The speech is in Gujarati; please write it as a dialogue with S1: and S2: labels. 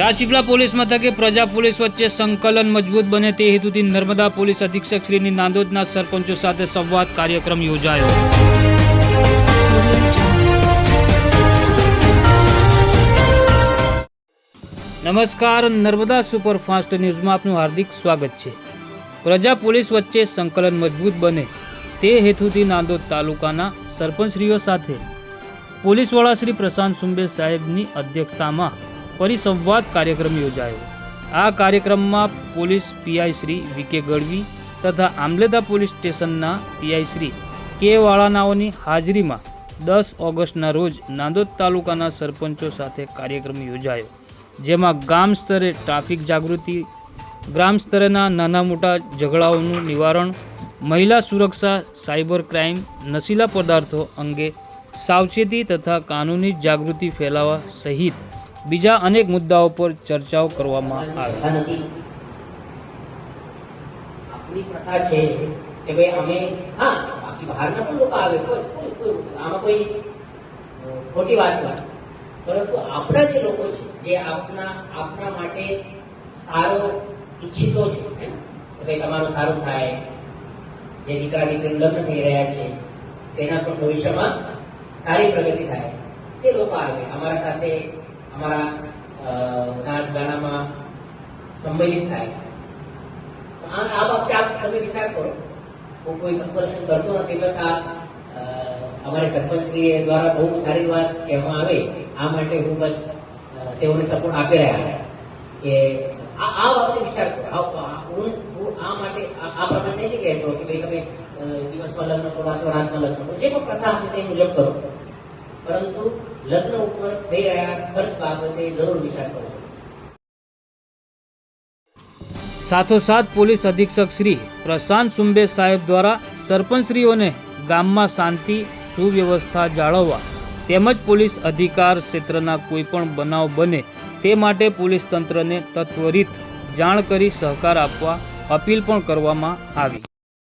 S1: રાજપીપળા પોલીસ મથકે પ્રજા પોલીસ વચ્ચે સંકલન મજબૂત બને તે હેતુથી નર્મદા પોલીસ અધિક્ષક શ્રીની નાંદોદના સરપંચો સાથે સંવાદ કાર્યક્રમ યોજાયો. નમસ્કાર, નર્મદા સુપરફાસ્ટ ન્યૂઝમાં આપનું હાર્દિક સ્વાગત છે. પ્રજા પોલીસ વચ્ચે સંકલન મજબૂત બને તે હેતુથી નાંદોદ તાલુકાના સરપંચશ્રીઓ સાથે પોલીસવાળા શ્રી પ્રશાંત સુંબે સાહેબની અધ્યક્ષતામાં પરિસંવાદ કાર્યક્રમ યોજાયો. આ કાર્યક્રમમાં police PI Shri V K Gadhvi તથા આમલેદા પોલીસ સ્ટેશનના પીઆઈ શ્રી કે વાળાનાઓની હાજરીમાં દસ ઓગસ્ટના રોજ નાંદોદ તાલુકાના સરપંચો સાથે કાર્યક્રમ યોજાયો, જેમાં ગામ સ્તરે ટ્રાફિક જાગૃતિ, ગ્રામ સ્તરેના નાના મોટા ઝઘડાઓનું નિવારણ, મહિલા સુરક્ષા, સાયબર ક્રાઇમ, નશીલા પદાર્થો અંગે સાવચેતી તથા કાનૂની જાગૃતિ ફેલાવવા સહિત બીજા અનેક મુદ્દાઓ પર ચર્ચાઓ કરવામાં આવે.
S2: આપણી પ્રથા છે કે ભાઈ અમે, હા, બાકી બહારના પણ લોકો આવે, કોઈ, કોઈ- આમાં કોઈ ખોટી વાત નથી. પરંતુ આપણા જે લોકો છે, જે આપના આપના માટે સારો ઈચ્છિતો છે કે ભાઈ તમારું સારું થાય, જે દીકરા, દીકરીનું લગ્ન થઈ રહ્યા છે, તેના પણ ભવિષ્યમાં સારી પ્રગતિ થાય. તે લોકો આવે. અમારા સાથે અમારા નાચ ગાનામાં સંમેલિત થાય. આ બાબતે આપ તમે વિચાર કરો હું કોઈ કમ્પલશન કરતો નથી, બસ આ અમારી સરપંચશ્રી દ્વારા બહુ સારી વાત કહેવામાં આવે, આ માટે હું બસ તેઓને સપોર્ટ આપી રહ્યા કે આ આ બાબતે વિચાર કરો. હું હું આ માટે, આ પ્રમાણે નથી કહેતો કે ભાઈ તમે દિવસમાં લગ્ન કરો અથવા રાતમાં લગ્ન કરો. જે પણ પ્રથા હશે તે મુજબ કરો. પરંતુ લગ્ન ઉપર થઈ રહ્યા ખર્ચ બાબતે જરૂર વિચાર કરજો
S1: સાથોસાથ પોલીસ અધિક્ષક શ્રી પ્રશાંત સુંબે સાહેબ દ્વારા સરપંચશ્રીઓને ગામમાં શાંતિ, સુવ્યવસ્થા જાળવવા તેમજ પોલીસ અધિકાર ક્ષેત્રના કોઈપણ બનાવ બને તે માટે પોલીસ તંત્રને તત્વરિત જાણ કરી સહકાર આપવા અપીલ પણ કરવામાં આવી.